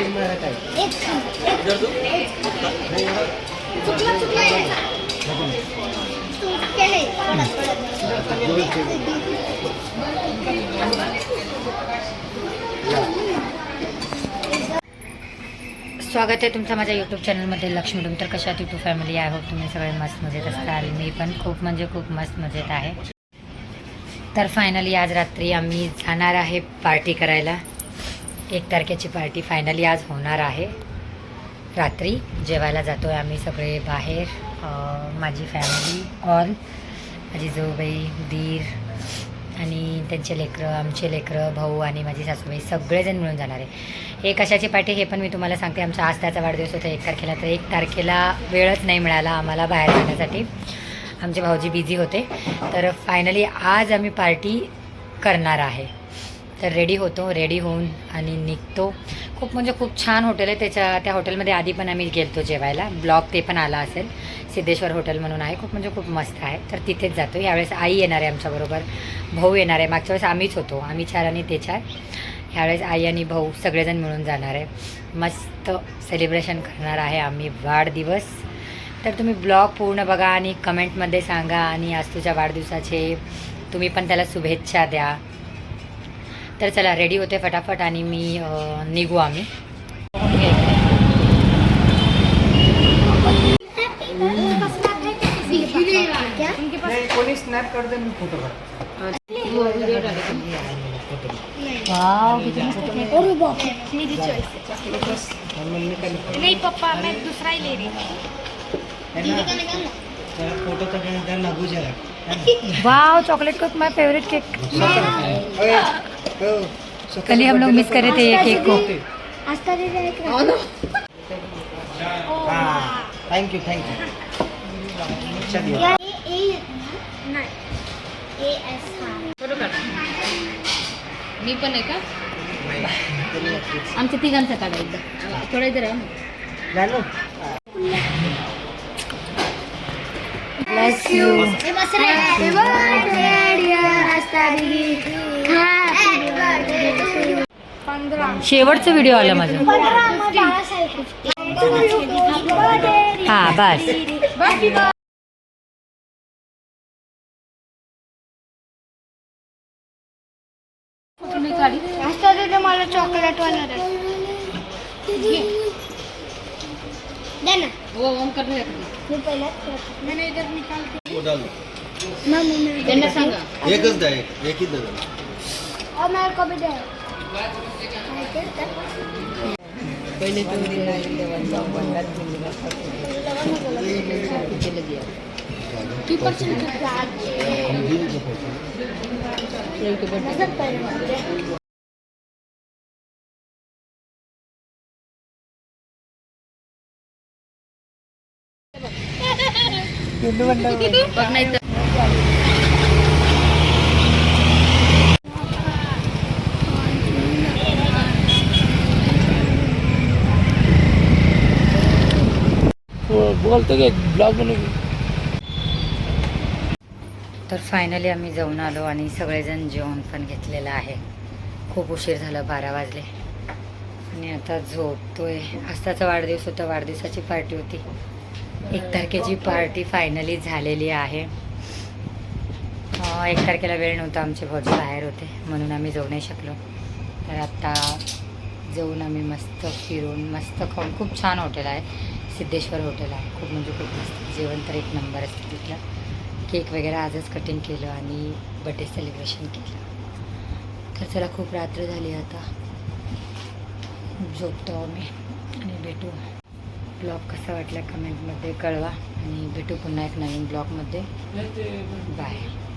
काय एक एक आहे. आहे. स्वागत आहे तुमचं माझ्या यूट्यूब चॅनलमध्ये लक्ष्मी डुम तर कशात यूट्यूब फॅमिली आहे हो तुम्ही सगळे मस्त मजेत असताल मी पण खूप म्हणजे खूप मस्त मजेत आहे तर फायनली आज रात्री आम्ही जाणार आहे पार्टी करायला एक तारखेची पार्टी फायनली आज होणार आहे. रात्री जेवायला जातो आहे आम्ही सगळे बाहेर माझी फॅमिली ऑल माझी जोबाई दीर आणि त्यांचे लेकरं आमचे लेकरं भाऊ आणि माझी सासूबाई सगळेजण मिळून जाणार आहे. हे कशाची पार्टी हे पण मी तुम्हाला सांगते. आमचा आज त्याचा वाढदिवस होता एक तारखेला तर एक तारखेला वेळच नाही मिळाला आम्हाला बाहेर जाण्यासाठी. आमचे भाऊजी बिझी होते. तर फायनली आज आम्ही पार्टी करणार आहे. तर रेडी होतो रेडी होऊन आणि निघतो. खूप म्हणजे खूप छान हॉटेल आहे. त्याच्या त्या हॉटेलमध्ये आधी पण आम्ही गेलतो जेवायला. ब्लॉग ते पण आला असेल. सिद्धेश्वर हॉटेल म्हणून आहे. खूप म्हणजे खूप मस्त आहे. तर तिथेच जातो. यावेळेस आई येणार आहे आमच्याबरोबर भाऊ येणार आहे. मागच्या वेळेस आम्हीच होतो. आम्ही चार आणि ते चार. ह्यावेळेस आई आणि भाऊ सगळेजण मिळून जाणार आहे. मस्त सेलिब्रेशन करणार आहे आम्ही वाढदिवस. तर तुम्ही ब्लॉग पूर्ण बघा आणि कमेंटमध्ये सांगा. आणि आज तुझ्या वाढदिवसाचे तुम्ही पण त्याला शुभेच्छा द्या. तर चला रेडी होते फटाफट आणि मी निघू आम्ही? नाही कोणी स्नॅप काढते. मी दूसरा ही. ले रही wow chocolate cake my favourite cake कल ही हम लोग मिस कर रहे थे ये केक को. दिवा या ए ए नाही ए एस हा मी पण आहे का? आमच्या तिघांचा काढा एकदा. थोडा इथे राहा हे हॅपी बर्थडे डिअर आस्था दीदी हॅपी बर्थडे टू यू 15 शेवटचं व्हिडिओ आला माझं. 15 मध्ये असेल 50 हा बस मला चॉकलेट वाला देना वो ऑन कर दिया मैं पहले मैंने इधर निकाल के वो डाल मैं मुँह में सांगा। एकच द्या एक एक ही द्या और मैं कभी दे। पहले तो दिन लाइन देवाचा पंडात दिला चले गया की परसेंट चार्ज है ये तो बड़ा बघ नाही तर. बोलतो की ब्लॉग बनवू तर फायनली आम्ही जाऊन आलो आणि सगळेजण जेवण पण घेतलेलं आहे. खूप उशीर झाला बारा वाजले. आणि आता झोपतोय. आस्ताचा वाढदिवस होता वाढदिवसाची पार्टी होती. एक तारखेची पार्टी फायनली झालेली आहे. एक तारखेला वेळ नव्हता आमचे भाऊजी बाहेर होते म्हणून आम्ही जाऊ नाही शकलो. तर आत्ता जाऊन आम्ही मस्त फिरून मस्त खाऊन खूप छान हॉटेल आहे. सिद्धेश्वर हॉटेल आहे. खूप म्हणजे खूप मस्त. जेवण तर एक नंबर असतं तिथलं. केक वगैरे आजच कटिंग केलं आणि बड्डे सेलिब्रेशन केलं. तर चला खूप रात्र झाली आता. झोपतो आम्ही आणि भेटू. ब्लॉग कसा वाटला कमेंटमध्ये कळवा. आणि भेटू पुन्हा एक नवीन ब्लॉगमध्ये. बाय.